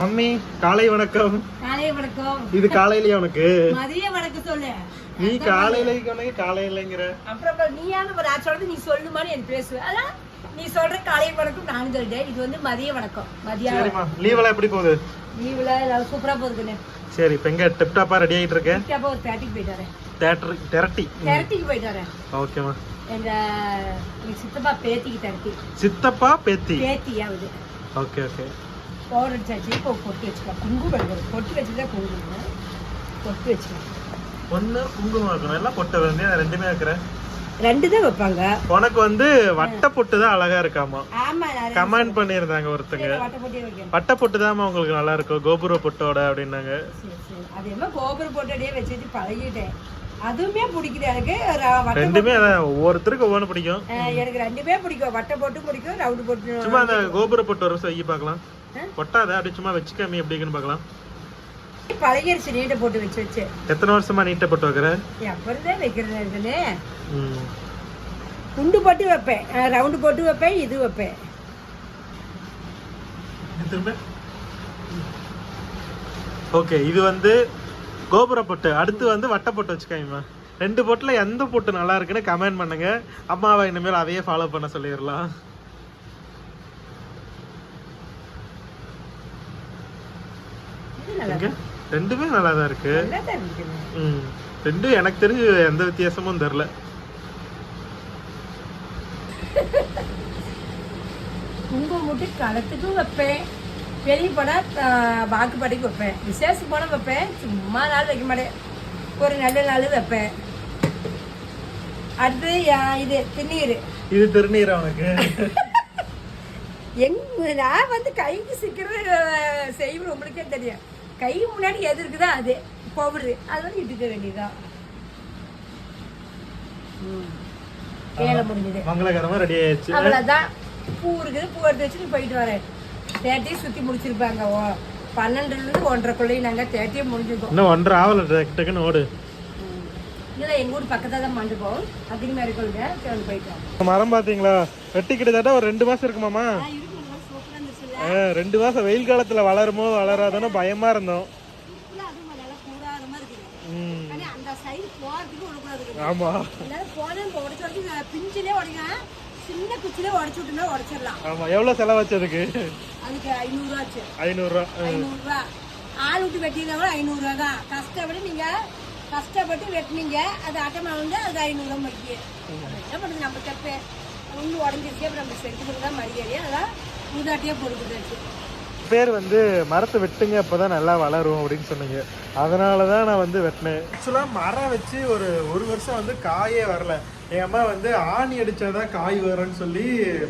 Mummy காலை வணக்கம். காலை வணக்கம். இது காலையிலயா உனக்கு? மதிய வணக்கம் சொல்லு. நீ காலையில உனக்கு காலையிலங்கிற அப்புறம் நீயான ஒரு சொல்றது நீ சொல்லுமான்னு எனக்கு பேசுவேன் அதான் நீ சொல்ற காலை வணக்கம் நானும் சொல்லிட்டேன். இது வந்து மதிய வணக்கம். மதியம் சரிம்மா லீவ் எப்படி போகுது? லீவுல சூப்பரா போகுதுன்னு. சரி இப்ப எங்க டிப்டாப்பா ரெடி ஆயிட்டு இருக்க? அப்போ ஒரு பேட்டிக்கு போயிட்டு வரேன். தேட்டர் திரட்டி. திரட்டிக்கு போயிட்டு வரேன். ஓகேம்மா எங்க சித்தப்பா பேத்திக்கு திரட்டி சித்தப்பா பேத்தி? பேத்தி ஆகுது ஓகே ஓகே பவுடர் அடிச்சாச்சு இப்போ பொட்டு வச்சுக்கலாம். குங்குமம் எடுக்கணும் பொட்டு வச்சுதான் குங்குமம். பொட்டு வச்சுக்கலாம். ஒண்ணு குங்குமம் இருக்கணும் எல்லாம் பொட்டை வந்து ரெண்டுமே வைக்கிறேன். ரெண்டு தான் வைப்பாங்க. உனக்கு வந்து வட்ட பொட்டு தான் அழகா இருக்காமா? கமெண்ட் பண்ணியிருந்தாங்க ஒருத்தங்க. வட்டை போட்டே வைக்கணும் பொட்டு தான் உங்களுக்கு நல்லா இருக்கும். கோபுர பொட்டோட அப்படின்னாங்க. அது என்ன கோபுரம் போட்டடியே வச்சு வச்சு பழகிட்டேன். அதுவுமே பிடிக்குது எனக்கு. ரெண்டுமே அதான் ஒவ்வொருத்தருக்கு ஒவ்வொன்று பிடிக்கும். எனக்கு ரெண்டுமே பிடிக்கும். வட்டை போட்டும் பிடிக்கும் ரவுண்டு போட்டு சும்மா அந்த கோபுர பொட்டு ஒரு வைக்கி பார்க்கலாம். ஆ? பொட்டாத அப்படி சும்மா வச்சுக்காமி எப்படின்னு பார்க்கலாம். பழகிருச்சு நீட்டை போட்டு வச்சு வச்சு. எத்தனை வருஷமா நீட்டை பொட்டு வைக்கிற? அப்புறம் தான் இருக்குன்னு ம். குண்டு போட்டு வைப்பேன். ரவுண்டு போட்டு வைப்பேன் இது வைப்பேன். திரும்ப? ஓகே இது வந்து கோபுர பொட்டு. அடுத்து வந்து வட்ட பொட்டு வச்சுக்காங்கம்மா ரெண்டு பொட்டுல எந்த பொட்டு நல்லா இருக்குன்னு கமெண்ட் பண்ணுங்க. அம்மாவை இனிமேல் அதையே ஃபாலோ பண்ண சொல்லிடலாம் இது நல்லா எங்க ரெண்டுமே நல்லா தான் இருக்கு. ம். ரெண்டும் எனக்கு தெரிஞ்சு எந்த வித்தியாசமும் தெரில குங்குமம் போட்டு களத்துக்கும் வைப்பேன். வெளியே போனால் வாக்குப்பாடிக்கு வைப்பேன். விசேஷம் போனால் வைப்பேன். சும்மா நாள் வைக்க மாட்டேன். ஒரு நல்ல நாள் வைப்பேன். அடுத்து யா- இது திருநீர். இது திருநீரா உனக்கு? எங் நான் வந்து கைக்கு சிக்கிறது செய்வது உங்களுக்கே தெரியும். கை முன்னாடி எது இருக்குதோ அது. பவுடரு. அது வந்து இட்டுக்க வேண்டியதுதான். வேலை முடிஞ்சது. மங்களகரமா ரெடி ஆயிடுச்சு. அவ்வளோதான் பூ இருக்குது. பூ எடுத்து வச்சுட்டு போயிட்டு வரேன். தேட்டையும் சுற்றி முடிச்சிருப்பாங்க. ஓ பன்னெண்டுலேருந்து ஒன்றரைக்குள்ளேயும் நாங்கள் தேட்டையும் முடிஞ்சிருக்கோம். இன்னும் ஒன்றரை டக்கு டக்குன்னு ஓடு. இல்லை எங்கள் ஊர் பக்கத்தில் தான் மண்டுப்போம் அதிக மாதிரி கொள்ளுங்க சரி போயிட்டோம் மரம் பாத்தீங்களா வெட்டி கிட்டத்தட்ட ஒரு ரெண்டு மாசம் இருக்குமாமா ரெண்டு மாசம் வெயில் காலத்துல வளருமோ வளராதோன்னு பயமா இருந்தோம். இல்லை அதுவும் நல்லா கூடாரமாக இருக்குது. ம், ஆனால் அந்த சைடு போகிறதுக்கு விடக்கூடாது இருக்குது. ஆமா. எல்லாரும் போனேன் இப்போ உடச்சு உடச்சு பிஞ்சிலே உடைங்க சின்ன குச்சிலே உடச்சு விட்டுனா உடச்சிடலாம். ஆமா எவ்வளவு செலவாச்சு அதுக்கு? அதுக்கு ஐநூறுரூவா ஆச்சு ஐநூறுரூவா ஐநூறுரூவா ஆள் விட்டு வெட்டினா கூட ஐநூறுரூவா தான். கஷ்டப்பட்டு நீங்கள் கஷ்டப்பட்டு வெட்டினீங்க. அது அட்டை வந்து அது ஐநூறுரூவா மடிக்கு என்ன பண்ணுறது நம்ம தப்பு. ஒன்று உடஞ்சிருச்சு அப்புறம் நம்ம செஞ்சு தான் மடிக்காது அதான் முதாட்டியே பொறுக்குதாச்சு பேர் வந்து மரத்தை வெட்டுங்க அப்பதான் நல்லா வளரும் அப்படின்னு சொன்னீங்க. அதனால தான் நான் வந்து வெட்டினேன். ஆக்சுவலாக மரம் வச்சு ஒரு ஒரு வருஷம் வந்து காயே வரல. என் அம்மா வந்து ஆணி அடிச்சாதான் காய் வரும்னு சொல்லி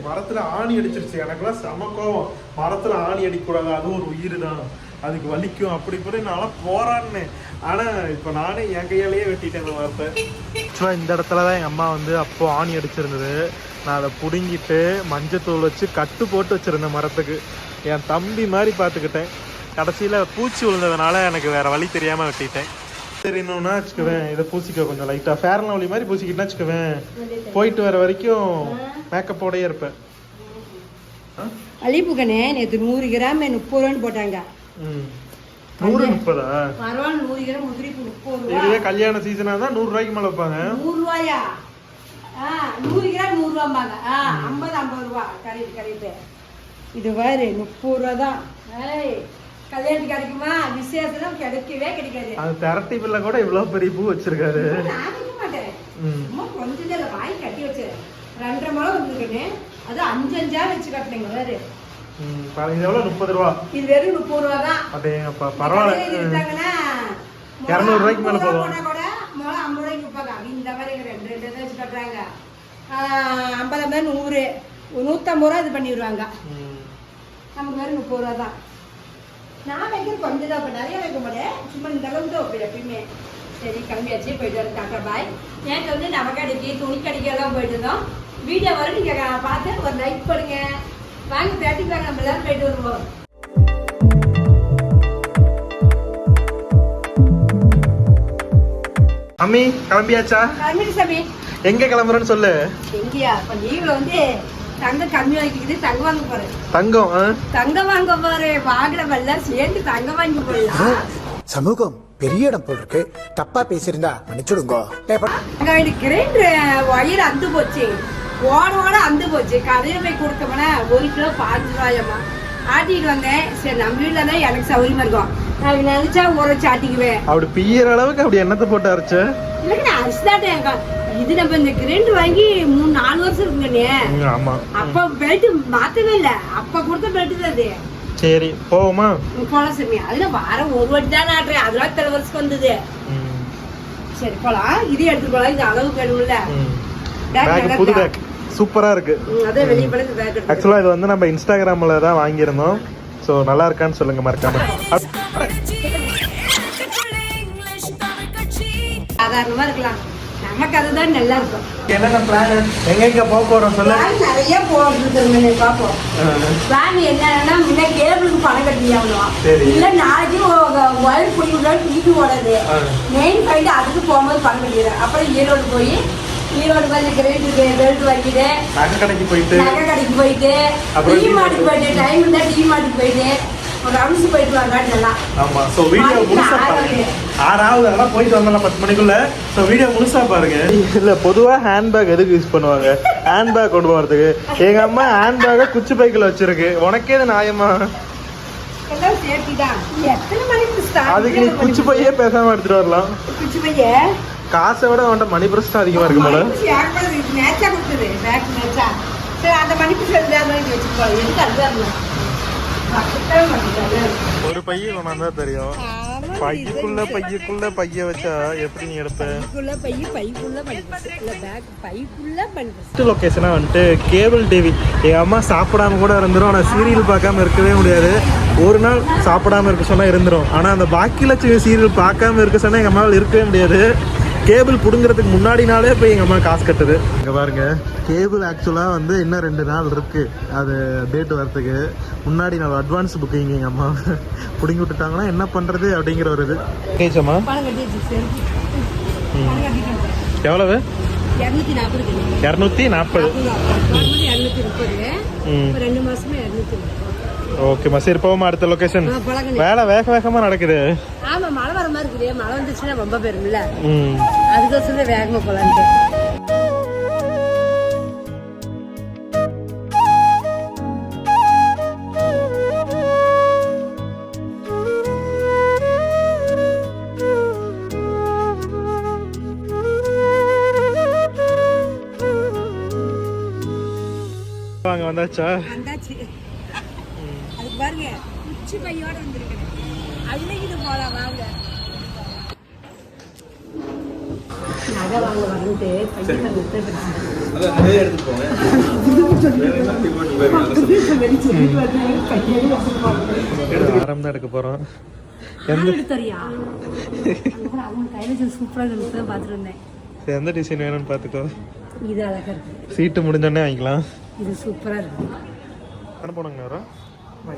மரத்துல ஆணி அடிச்சிருச்சு. எனக்குலாம் செம கோவம். மரத்துல ஆணி அடிக்கக்கூடாது அதுவும் ஒரு உயிர் தான் அதுக்கு வலிக்கும் அப்படி இப்படி நான்லாம் போராடினேன். ஆனா இப்போ நானே என் கையாலேயே வெட்டிட்டேன் அந்த மரத்தை. ஆக்சுவலாக இந்த இடத்துல தான் எங்கள் அம்மா வந்து அப்போ ஆணி அடிச்சிருந்தது. நான் அதை பிடுங்கிட்டு மஞ்சத்தூள் வச்சு கட்டு போட்டு வச்சிருந்தேன் மரத்துக்கு. என் தம்பி மாதிரி பார்த்துக்கிட்டேன். கடைசியில் பூச்சி விழுந்ததுனால எனக்கு வேற வழி தெரியாமல் வெட்டிட்டேன். தெரியணும்னா வச்சுக்குவேன். இதை பூசிக்க கொஞ்சம் லைட்டாக ஃபேர்ன வழி மாதிரி பூசிக்கிட்டா வச்சுக்குவேன். போயிட்டு வர வரைக்கும் மேக்கப்போடயே இருப்பேன்? அழிப்புக்கண்ணே நேற்று நூறு கிராம் முப்பது ரூபான்னு போட்டாங்க. ம். நூறு முப்பதா? பரவாயில்ல நூறு கிராம் முதிரிப்பு முப்பது இதுவே கல்யாண சீசனாக தான் நூறுரூவாய்க்கு மேலே வைப்பாங்க. நூறு ரூபாயா? ஆ நூறு கிராம் நூறு ரூபாம்பாங்க. ஆ ஐம்பது ஐம்பது ரூபா. கரெக்ட் கரெக்ட் இது பாரு முப்பது ரூபா தான். ஏய் கல்யாணத்துக்கு கிடைக்குமா? விசேஷம் கிடைக்கவே கிடைக்காது. அது திரட்டி பிள்ளை கூட இவ்வளோ பெரிய பூ வச்சிருக்காரு. நான் வைக்க மாட்டேன். சும்மா கொஞ்சம் தான் வாங்கி கட்டி வச்சேன் ரெண்டரை முளை வந்துருக்கேன்னு. அது அஞ்சு அஞ்சா வச்சு கட்டினீங்க வேறு இது எவ்வளோ முப்பது ரூபா. இது வெறும் முப்பது ரூபா தான். அப்படியேங்கப்பா பரவாயில்ல. இரநூறு ரூபாய்க்கு மேல போதும். முளை ஐம்பது ரூபாய்க்கு விற்பாங்க. இந்த மாதிரி ரெண்டு ரெண்டு இதை வச்சு ஐம்பது ஐம்பது நூறு. நூற்றம்பது ரூபா இது பண்ணிடுவாங்க. நமக்கு வெறும் முப்பது ரூபா தான். நான் வைக்கிறது கொஞ்சம் தான் இப்போ நிறைய வைக்க மாட்டேன். சும்மா இந்த அளவுக்கு தான் வைப்பேன் எப்பயுமே. சரி கிளம்பியாச்சு போயிட்டு வரேன் டாக்டர் பாய். நேற்று வந்து நம்ம கடைக்கு துணி கடைக்கு எல்லாம் போயிட்டு இருந்தோம். வீடியோ வரும் நீங்கள் பார்த்து ஒரு லைக் பண்ணுங்க. வாங்க பேட்டி வாங்க நம்ம எல்லாரும் போயிட்டு வருவோம். அம்மி கிளம்பியாச்சா? எங்க கிளம்புறேன்னு சொல்லு. எங்கேயா? இப்போ லீவில் வந்து தங்கம் கம்மி வாங்கிக்கிட்டு தங்கம் வாங்க போறேன். தங்கம்? தங்கம் வாங்க போறேன். வாங்குறவெல்லாம் சேர்ந்து தங்கம் வாங்கி போடலாம் சமூகம் பெரிய இடம் போல் இருக்கு தப்பா பேசியிருந்தா மன்னிச்சுடுங்க. கிரைண்டர் ஒயர் அந்து போச்சு. ஓட ஓட அந்து போச்சு. கடையில் போய் கொடுத்தோம்னா ஒரு கிலோ பாஞ்சு ரூபாயம்மா. ஆட்டிட்டு வந்தேன். சரி நம்ம வீட்டில் தான் எனக்கு சௌகரியமா இருக்கும். நான் நினைச்சா வச்சு ஆட்டிக்குவேன் அப்படி பிய்யற அளவுக்கு அப்படி என்னத்தை போட்டு அரைச்ச? இல்லைங்க அரிசிதாட்டேன் இது நம்ம இந்த கிரைண்டர் வாங்கி மூணு நாலு வருஷம் இருக்குங்கண்ணே. ஆமா. அப்ப பெல்ட் மாத்தவே இல்ல. அப்ப கொடுத்த பெல்ட் அது. சரி போவோமா? போலாம் சாமி. அதுல வாரம் ஒரு வாட்டி தான் ஆட்டுறேன். அதெல்லாம் இத்தனை வருஷம் வந்தது. சரி போலாம். இது எடுத்து போலாம். இது அளவு வேணும்ல. பேக் புது? பேக் சூப்பரா இருக்கு. ம், அதான் வெளியே பேக் ஆக்சுவலா இது வந்து நம்ம இன்ஸ்டாகிராம்ல தான் வாங்கியிருந்தோம். ஸோ நல்லா இருக்கான்னு சொல்லுங்க மறக்காம. சாதாரணமா இருக்கலாம். நமக்கு அதுதான் நல்லா இருக்கும் என்னென்ன பிளான் எங்க எங்க போக போறோம் சொல்லு. நிறைய போட்டுருக்குங்க பாப்போம் பிளான் என்னன்னா முன்ன கேபிளுக்கு பணம் கட்டியாகணும். இல்ல நாளைக்கு ஒயர் டிவி ஓடாது ஆ. மெயின் பாயிண்ட் அதுக்கு போகும்போது பணம் கட்டிடுறேன். அப்புறம் ஈரோடு போய் ஈரோடு போய் இந்த கிரெடிட் பெல்ட் வாங்கிட்டு. நகை கடைக்கு போயிட்டு. நகை கடைக்கு போயிட்டு. அப்புறம் டீ மார்ட்டுக்கு போயிட்டு. டைம் இருந்தா டீ மார்ட்டுக்கு போயிட்டு ஒரு ரவுண்ட்ஸ் போயிட்டு வாங்க நல்லா ஆமா சோ வீடியோ முழுசா பாருங்க. ஆறாவது அதெல்லாம் போயிட்டு வந்தலாம் பத்து மணிக்குள்ள. சோ வீடியோ முழுசா பாருங்க. இல்ல பொதுவா ஹேண்ட்பேக் எதுக்கு யூஸ் பண்ணுவாங்க? ஹேண்ட்பேக் கொண்டு போறதுக்கு. எங்க அம்மா ஹேண்ட்பேக்கை குச்சி பைக்கில் வச்சிருக்கு. உனக்கே இது நியாயமா? எல்லாம் சேஃப்டி தான். எத்தனை மணிக்கு ஸ்டார்ட் அதுக்கு நீ குச்சி பையே பேசாம எடுத்துட்டு வரலாம். குச்சி பைய? காசை விட அவன்கிட்ட மணி பிரஸ்ட் அதிகமா இருக்கு கொடுத்தது பேக் சரி அந்த மாட்டேங்கிறாங்க ஒரு பைய கொண்டாந்தா தெரியும். பையக்குள்ள பையக்குள்ள பைய வச்சா எப்படி நீ எடுப்ப? பைக்குள்ள பைய பைக்குள்ள பேக் வந்துட்டு கேபிள் டிவி. எங்கள் அம்மா சாப்பிடாம கூட இருந்துரும். ஆனால் சீரியல் பார்க்காம இருக்கவே முடியாது. ஒரு நாள் சாப்பிடாம இருக்க சொன்னால் இருந்துரும். ஆனால் அந்த பாக்கி லட்சம் சீரியல் பார்க்காம இருக்க சொன்னால் எங்கள் அம்மாவால் இருக்கவே முடியாது. கேபிள் பிடுங்கிறதுக்கு முன்னாடி நாளே போய் எங்கள் அம்மா காசு கட்டுது. இங்கே பாருங்க கேபிள் ஆக்சுவலாக வந்து இன்னும் ரெண்டு நாள் இருக்கு. அது டேட் வரத்துக்கு முன்னாடி நாள் அட்வான்ஸ் புக்கிங் எங்கள் அம்மா பிடுங்கி விட்டுட்டாங்கன்னா என்ன பண்ணுறது அப்படிங்கிற ஒரு இது. கேச்சம்மா? எவ்வளவு? இரநூத்தி நாற்பது. ரெண்டு மாசமா இரநூத்தி முப்பது. ஓகேம்மா சரி போமா அடுத்த லொக்கேஷன். வேலை வேக வேகமாக நடக்குது. ஆமா மழை வர மாதிரி இருக்குது. மழை வந்துச்சுன்னா ரொம்ப பெருமில்ல ம். அதுக்கோசரம் தான் வேகமா போலான்ட்டு. வாங்க வந்தாச்சா? வந்தாச்சு. உச்சி பையோட வந்திருக்கேன். அள்ளிக்கிட்டு போலாம் வாங்க. நகை வாங்க வரன்ட்டு பையன் கொடுத்து ஆரம் தான் எடுக்க போகிறோம் எந்த டிசைன் வேணும்னு பார்த்துக்கோ. இது அழகா இருக்கு. சீட்டு முடிஞ்சோடனே வாங்கிக்கலாம். இது சூப்பரா இருக்கு. வரும்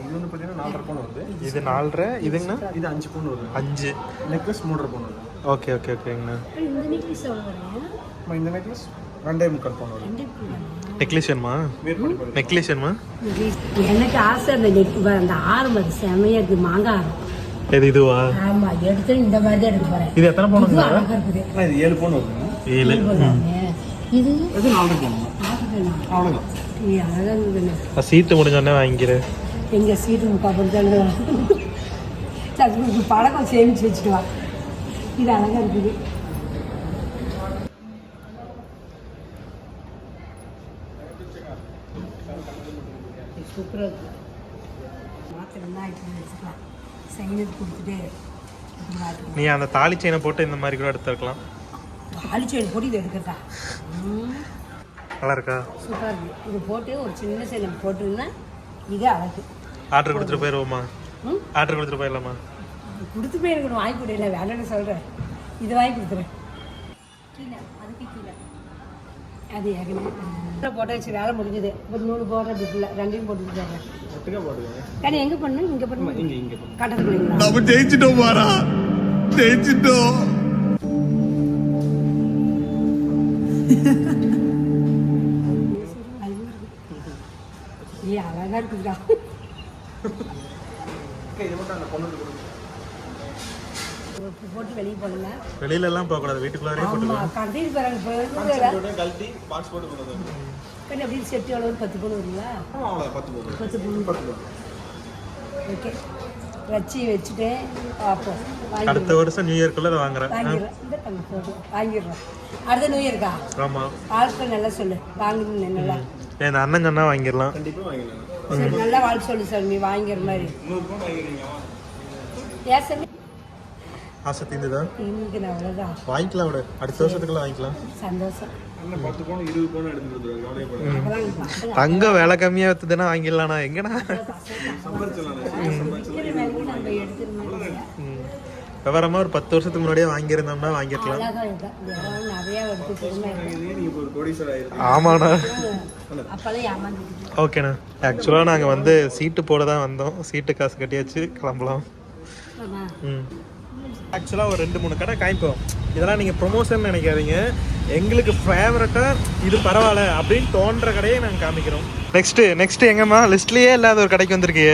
இது வந்து பார்த்தீங்கன்னா நாலரை பவுன் வருது. இது நாலரை இதுங்கண்ணா இது அஞ்சு பவுன் வருது. அஞ்சு. நெக்லஸ் மூன்றரை பவுன் வருது. ஓகே ஓகே ஓகேங்கண்ணா இந்த நெக்லஸ் எவ்வளோ வரேன் அம்மா, இந்த நெக்லஸ் ரெண்டே முக்கால் பவுன் வருது. நெக்லஸ் வேணுமா? நெக்லஸ் வேணுமா? எனக்கு ஆசை அந்த நெக் அந்த ஆரம் அது செமையா இருக்கு மாங்காய் எது இதுவா? ஆமா எடுத்து இந்த மாதிரி தான் எடுக்க போறேன். இது எத்தனை இருக்குது. அண்ணா, இது ஏழு பவுன் வருதுங்க ஏழு. இது? இது நாலரை பவுன். அவ்வளோதான் சீட்டு முடிஞ்சோடனே வாங்கிக்கிறேன். எங்க சீட்டு முக்கா பொறுத்தாங்க சத்துக்கு பழக்கம் சேமிச்சு வச்சுட்டு வா. இது அழகா இருக்குது. சூப்பராக இருக்கு. மாத்திரம் இப்படி வச்சுக்கலாம். கொடுத்துட்டு மாற்றிக்கலாம் நீ அந்த தாலி செயினை போட்டு இந்த மாதிரி கூட எடுத்துருக்கலாம் தாலி செயின் போட்டு இது எடுக்கிறதா? நல்லா இருக்கா சூப்பராக இருக்கு. இது போட்டு ஒரு சின்ன செயின் போட்டுருந்தா இது அழகு. ஆர்டர் கொடுத்துட்டு போயிடுவோமா ஆர்டர் கொடுத்துட்டு போயிடலாமா கொடுத்து போய் எனக்கு ஒன்று வாங்கி கொடுல வேண்டாம்னு சொல்கிறேன் இது வாங்கி கொடுத்துறேன். அது ஏற்கனவே போட்ட வச்சு வேலை முடிஞ்சது. ஒரு நூறு போடுற பிப்பில் ரெண்டையும் போட்டு போடுங்க కానీ எங்கே பண்ணு இங்கே பண்ணு இங்கே இங்கே கட்டத்துக்குள்ளீங்களா நம்ம ஜெயிச்சிட்டோம் மாறா. ஜெயிச்சிட்டோம். இருக்குதுடா இது மட்டும் கொடுங்க. போட்டு வெளியே போடல. வெளியில எல்லாம் போக கூடாது வீட்டுக்குள்ளாரே ஆமா கடத்திட்டு போறாங்க இப்போ போட்டு கழட்டி பாக்ஸ் போட்டு கொண்டு வந்து கண்ணு எப்படி செட்டு எவ்வளோ பத்து பவுன் வருங்களா அவ்வளோ பத்து பத்து பவுன் பத்து ஓகே. வச்சு வச்சுட்டு பார்ப்போம். அடுத்த வருஷம் நியூ இயர்க்குள்ள அதை வாங்குறேன். வாங்கிடுறோம் அடுத்த நியூ இயர்க்கா ஆமா. ஆட்கள் நல்லா சொல்லு. வாங்கணும் நல்லா. என் அண்ணன் சொன்னா வாங்கிடலாம். கண்டிப்பாக வாங்கிடலாம். நல்லா வாழ் சொல்லு சார் நீ வாங்கிற மாதிரி நூறு ரூபாய் வாங்கிக்கிறீங்க ஏன் சாமி ஆசை அவ்வளோதான் வாங்கிக்கலாம் விட. அடுத்த வருஷத்துக்குள்ள வாங்கிக்கலாம். சந்தோஷம். தங்கம் விலை கம்மியா வித்துதுன்னா வாங்கிடலாம்ண்ணா எங்கண்ணா விவரமா ஒரு பத்து வருஷத்துக்கு முன்னாடியே வாங்கியிருந்தோம்னா வாங்கிருக்கலாம் ஆமாண்ணா. ஓகேண்ணா. ஆக்சுவலாக நாங்கள் வந்து சீட்டு போட தான் வந்தோம். சீட்டு காசு கட்டியாச்சு. கிளம்பலாம். ஆக்சுவலாக ஒரு ரெண்டு மூணு கடை காமிப்போம். இதெல்லாம் நீங்கள் ப்ரொமோஷன் நினைக்காதீங்க. எங்களுக்கு ஃபேவரட்டாக இது பரவாயில்ல அப்படின்னு தோன்ற கடையை நாங்கள் காமிக்கிறோம். நெக்ஸ்ட்டு நெக்ஸ்ட்டு எங்கம்மா? லிஸ்ட்லேயே இல்லாத ஒரு கடைக்கு வந்திருக்கு.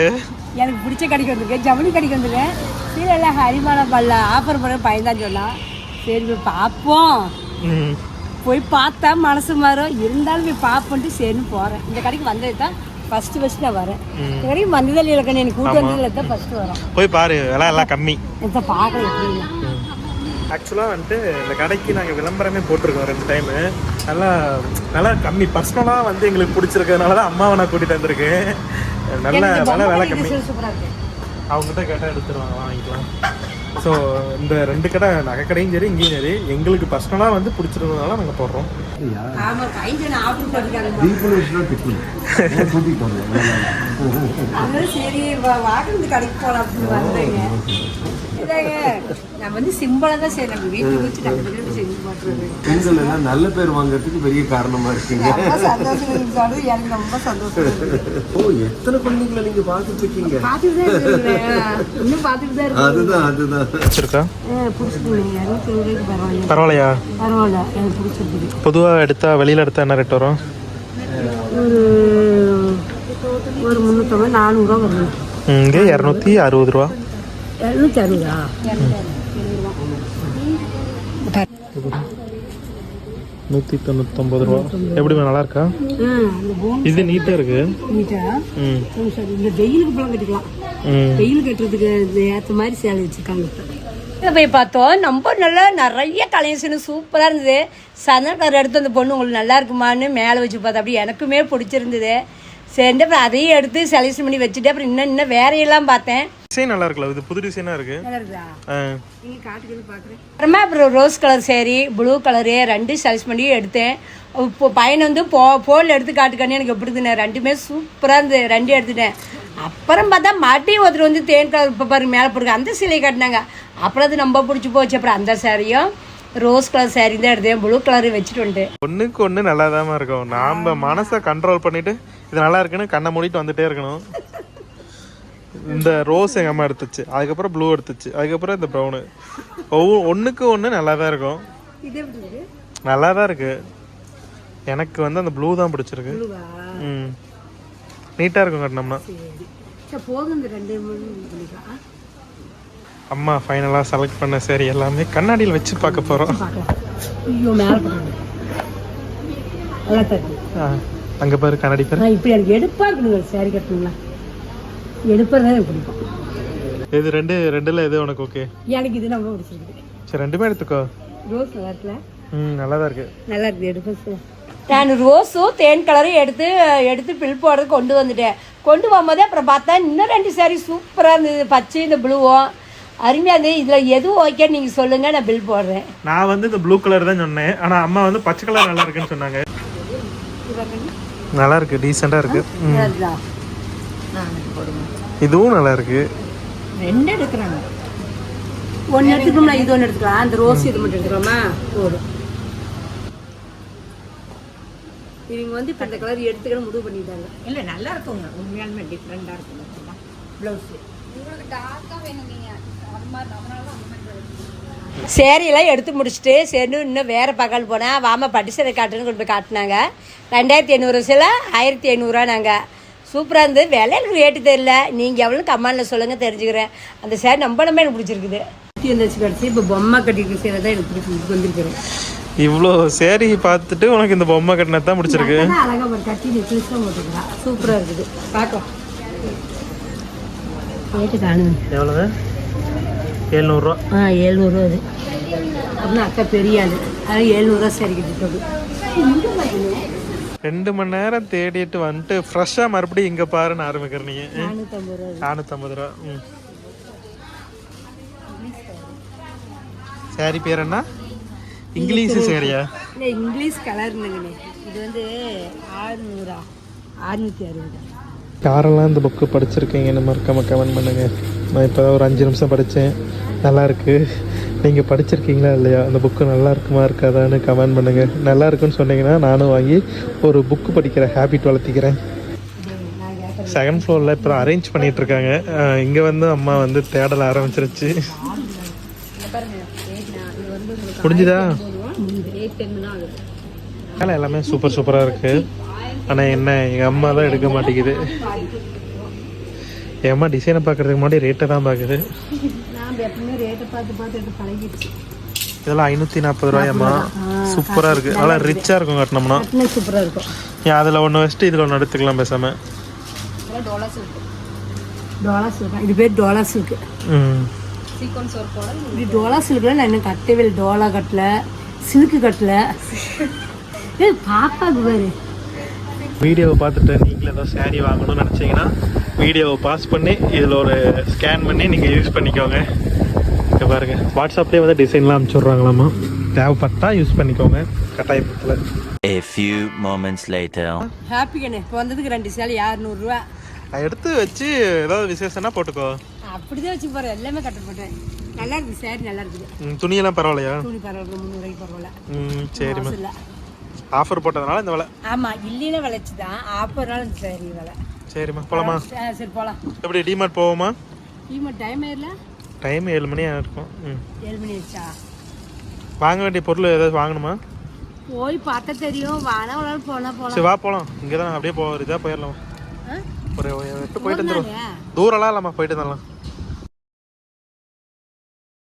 எனக்கு பிடிச்ச கடைக்கு வந்திருக்கேன். ஜவுளி கடைக்கு வந்திருக்கேன். சீரெல்லாம் ஹரிமான பல்ல ஆஃபர் பண்ண பையன் சொன்னான் சரி போய் பார்ப்போம். ம் போய் பார்த்தா மனசு மாறும். இருந்தாலும் போய் பார்ப்போன்ட்டு சரின்னு போகிறேன் இந்த கடைக்கு வந்தது தான் ஃபஸ்ட்டு ஃபஸ்ட்டு நான் வரேன். இந்த கடைக்கு வந்ததே இல்லை கண்ணு எனக்கு கூட்டு வந்ததில் தான் ஃபஸ்ட்டு வரோம். போய் பாரு விலை எல்லாம் கம்மி. இதை பார்க்கல எப்படின்னு ஆக்சுவலாக வந்துட்டு இந்த கடைக்கு நாங்கள் விளம்பரமே போட்டிருக்கோம் ரெண்டு டைமு நல்லா நல்லா கம்மி. பர்சனலாக வந்து எங்களுக்கு பிடிச்சிருக்கிறதுனால தான் அம்மாவை நான் கூட்டிகிட்டு வந்திருக்கேன். நல்ல விலை விலை கம்மி. அவங்ககிட்ட கேட்டால் எடுத்துருவாங்க வாங்கிக்கலாம். ஸோ இந்த ரெண்டு கடை நகை கடையும் சரி இங்கேயும் சரி எங்களுக்கு பர்சனலாக வந்து பிடிச்சிருந்ததுனால நாங்கள் போடுறோம். சரி கடைக்கு போகலாம் அப்படின்னு வந்தேங்க. இதாங்க நான் வந்து சிம்பிளாக தான் சரி நம்ம வீட்டுக்கு வச்சு நம்ம வீட்டுக்கு செஞ்சு போட்டுருது பெண்கள் எல்லாம் நல்ல பேர் வாங்குறதுக்கு பெரிய காரணமா இருக்கீங்க. சந்தோஷம். எனக்கு ரொம்ப சந்தோஷம். ஓ எத்தனை குழந்தைங்களை நீங்க பார்த்துட்டு இருக்கீங்க? பார்த்துட்டு தான் இருக்கேன். இன்னும் பார்த்துட்டு தான் இருக்கேன். அதுதான் அதுதான். பிடிச்சிருக்கா. பரவாயில்லையா? பரவாயில்ல. எனக்கு பொதுவாக எடுத்தா வெளியில் எடுத்தா என்ன ரேட் வரும்? ஒரு ஒரு முந்நூற்றம்பது நானூறுரூவா வரும் இங்கே இரநூத்தி அறுபது ரூபா. இரநூத்தி அறுபதா? நூற்றி தொண்ணூத்தொம்பது ரூபா. எப்படி நல்லா இருக்கா? இது நீட்டாக இருக்கு. நீட்டா? ம். சரி, சரி. இந்த வெயிலுக்கு பழம் கட்டிக்கலாம். ம். வெயில் கட்டுறதுக்கு இது ஏற்ற மாதிரி சேலை வச்சுருக்காங்க. போய் பார்த்தோம். ரொம்ப நல்லா நிறைய கலெக்ஷன் சூப்பராக இருந்தது. சந்தன கலர் எடுத்து அந்த பொண்ணு உங்களுக்கு நல்லா இருக்குமான்னு மேலே வச்சு பார்த்தா அப்படி எனக்குமே பிடிச்சிருந்தது. சரிண்டு அப்புறம் அதையும் எடுத்து செலக்ஷன் பண்ணி வச்சுட்டு அப்புறம் இன்னும் இன்னும் வேறையெல்லாம் பார்த்தேன். டிசைன் நல்லா இருக்குல்ல இது புது டிசைனாக இருக்கு? நல்லா இருக்குதா? அப்புறமா அப்புறம் rose colour sari blue colour ரெண்டு செலக்ட் பண்ணி எடுத்தேன். இப்போ பையன் வந்து போ ஃபோனில் எடுத்து காட்டுக்கானே எனக்கு எப்படி இருந்தேன் ரெண்டுமே சூப்பராக இருந்தது ரெண்டு எடுத்துட்டேன். அப்புறம் பார்த்தா மறுபடி ஒருத்தர் வந்து தேன் கலர் இப்போ பாருங்க மேலே போடுங்க அந்த சிலையை காட்டினாங்க. அப்புறம் அது ரொம்ப பிடிச்சி போச்சு. அப்புறம் அந்த சாரியும் ரோஸ் கலர் சாரீ தான் எடுத்தேன். ப்ளூ கலர் வச்சுட்டு வந்துட்டேன். ஒன்றுக்கு ஒன்று நல்லா இருக்கும். நாம் மனசை கண்ட்ரோல் பண்ணிட்டு இது நல்லா இருக்குன்னு கண்ணை மூடிட்டு வந்துட்டே இருக்கணும். இந்த ரோஸ் எங்கள் அம்மா எடுத்துச்சு. அதுக்கப்புறம் ப்ளூ எடுத்துச்சு. அதுக்கப்புறம் இந்த ப்ரௌனு ஒவ்வொரு ஒன்றுக்கு ஒன்று நல்லா தான் இருக்கும். நல்லா தான் இருக்கு? எனக்கு வந்து அந்த ப்ளூ தான் பிடிச்சிருக்கு. ம். நீட்டாக இருக்கும் கட்டினோம்னா. போதும் இந்த ரெண்டு மூணு பண்ணிக்கலாம் அம்மா ஃபைனலாக செலக்ட் பண்ண சரி எல்லாமே கண்ணாடியில் வச்சு பார்க்க போகிறோம் அங்கே பாரு கண்ணாடி பாரு. நான் இப்படி எனக்கு எடுப்பாக இருக்கணுங்க சாரி கட்டணுங்களா எடுப்பது தான் எனக்கு பிடிக்கும். இது ரெண்டு ரெண்டில் எது உனக்கு ஓகே எனக்கு இது ரொம்ப பிடிச்சிருக்கு. சரி ரெண்டுமே எடுத்துக்கோ. ரோஸ் நல்லா இருக்குல்ல? ம் நல்லா தான் இருக்குது நல்லா இருக்குது எடுப்பு நான் ரோஸும் தேன் கலரும் எடுத்து எடுத்து பில் போடுறது கொண்டு வந்துட்டேன். கொண்டு போகும்போதே அப்புறம் பார்த்தா இன்னும் ரெண்டு சாரி சூப்பராக இருந்தது. பச்சை இந்த ப்ளூவும் அருமையாக இருந்தது. இதில் எது ஓகே நீங்கள் சொல்லுங்கள் நான் பில் போடுறேன். நான் வந்து இந்த ப்ளூ கலர் தான் சொன்னேன். ஆனால் அம்மா வந்து பச்சை கலர் நல்லா இருக்குன்னு சொன்னாங்க. நல்லா இருக்கு டீசெண்டாக இருக்கு. இதுவும் நல்லா இருக்கு. ரெண்டு எடுக்கிறாங்க. ஒன்று எடுத்துக்கோம்ல இது ஒன்று எடுத்துக்கலாம். அந்த ரோஸ் இது மட்டும் எடுத்துக்கலாமா? போதும். இவங்க வந்து இப்போ இந்த கலர் எடுத்துக்கிற முடிவு பண்ணிட்டாங்க. இல்லை நல்லா இருக்குங்க. உண்மையாலுமே டிஃப்ரெண்டாக இருக்குங்க ப்ளவுஸு சேரீலாம் எடுத்து முடிச்சுட்டு சரி இன்னும் வேறு பகல் போனேன் வாம பட்டு சேரை காட்டுன்னு கொண்டு போய் காட்டினாங்க. ரெண்டாயிரத்தி ஐநூறு சில ஆயிரத்தி ஐநூறுரூவா நாங்கள் சூப்பராக இருந்தது. விலை எனக்கு ரேட்டு தெரியல. நீங்கள் எவ்வளோ கம்மானில் சொல்லுங்கள் தெரிஞ்சுக்கிறேன். அந்த சேர் நம்பளமே எனக்கு பிடிச்சிருக்குது. இருந்துச்சு கிடச்சி இப்போ பொம்மை கட்டிட்டு சேரை தான் எனக்கு பிடிச்சி வந்திருக்கிறேன். இவ்வளோ சேரீ பார்த்துட்டு உனக்கு இந்த பொம்மை கட்டினது தான் பிடிச்சிருக்கு. அதான் அழகா ஒரு கட்டி நெக்லஸ் தான் போட்டுக்கிறா சூப்பராக இருக்குது. பார்க்கலாம். ரேட்டு காணுங்க. எவ்வளவு? எழுநூறுவா ஆ ஏழ்நூறுவா அது. அப்படின்னா அக்கா பெரிய ஆள். அது ஏழ்நூறுவா சரி கட்டிட்டு ரெண்டு மணி நேரம் தேடிட்டு வந்துட்டு ஃப்ரெஷ்ஷாக மறுபடியும் இங்கே பாருன்னு ஆரம்பிக்கிற நீங்க. நானூற்றம்பது ரூபா நானூற்றம்பது ரூபா. ம். சாரி பேர் என்ன? இங்கிலீஷ் சேரியா இல்லை இங்கிலீஷ் கலர் இருந்துங்கண்ணே இது வந்து ஆறுநூறா. ஆறுநூற்றி அறுபது. யாரெல்லாம் இந்த புக்கு படிச்சிருக்கீங்கன்னு மறக்காம கமெண்ட் பண்ணுங்க. நான் இப்போ ஒரு அஞ்சு நிமிஷம் படித்தேன் நல்லா இருக்கு. நீங்கள் படிச்சிருக்கீங்களா இல்லையா? அந்த புக்கு நல்லா இருக்குமா இருக்காதான்னு கமெண்ட் பண்ணுங்க. நல்லா இருக்குன்னு சொன்னீங்கன்னா நானும் வாங்கி ஒரு புக்கு படிக்கிற ஹேபிட் வளர்த்திக்கிறேன். செகண்ட் ஃப்ளோரில் இப்போ அரேஞ்ச் பண்ணிட்டு இருக்காங்க. இங்கே வந்து அம்மா வந்து தேடல ஆரம்பிச்சிருச்சு. முடிஞ்சுதா வேலை எல்லாமே சூப்பர் சூப்பராக இருக்கு. ஆனால் என்ன எங்கள் அம்மா தான் எடுக்க மாட்டேங்குது. என் அம்மா டிசைனை பார்க்கறதுக்கு முன்னாடி ரேட்டை தான் பார்க்குது இதெல்லாம் ஐநூற்றி நாற்பது ரூபாயம்மா. சூப்பராக இருக்கு. நல்லா ரிச்சாக இருக்கும் கட்டினோம்னா. கட்டினா சூப்பராக இருக்கும். ஏன் அதில் ஒன்று வச்சுட்டு இதில் ஒன்று எடுத்துக்கலாம் பேசாமல் டோலா சில்க் இது பேர் டோலா சில்க் ம். இது டோலா சில்க்ல நான் இன்னும் கட்டவே இல்லை. டோலா கட்டல சில்க்கு கட்டல. பாப்பாக்கு பாரு. வீடியோவை பார்த்துட்டு நீங்களும் ஏதோ saree வாங்கணும்னு நினச்சிங்கன்னா வீடியோவை பாஸ் பண்ணி இதில் ஒரு ஸ்கேன் பண்ணி நீங்கள் யூஸ் பண்ணிக்கோங்க. இங்க பாருங்க. வாட்ஸ்அப்லேயே வந்து டிசைன்லாம் அனுப்பிச்சுட்றாங்களாமா தேவைப்பட்டா யூஸ் பண்ணிக்கோங்க. கட்டாயத்தில் A few moments later. Happy கண்ணு. இப்போ வந்ததுக்கு ரெண்டு சேலை இரநூறுவா. எடுத்து வச்சு ஏதாவது விசேஷம்னா போட்டுக்கோ. அப்படிதான் வச்சு போகிறேன் எல்லாமே கட்ட போட்டேன் நல்லா இருக்குது. சேரீ நல்லா இருக்குது. துணியெல்லாம் பரவாயில்லையா? துணி பரவாயில்ல முந்நூறுவாய்க்கு பரவாயில்ல. ம் சரிம்மா. ஆஃபர் போட்டதுனால இந்த விலை. ஆமாம் இல்லைன்னா விளைச்சி தான் ஆப்பர்னால இந்த சேரீ விலை. சரிம்மா போகலாமா சரி போகலாம் எப்படி டிமார்ட் போவோமா? ஈமா டைம் ஆயிடல டைம் ஏழு மணி இருக்கும் ம். ஏழு மணி ஆச்சா வாங்க வேண்டிய பொருள் ஏதாவது வாங்கணுமா? போய் பார்த்தா தெரியும். வானா ஒரு போனா போலாம். சரி வா போகலாம் இங்கே தான் அப்படியே போ இதாக போயிடலாம்? ஆ? ஒரு எட்டு போயிட்டு போகலாமே. தூரம்லாம் இல்லைம்மா போயிட்டு வந்துடலாம்.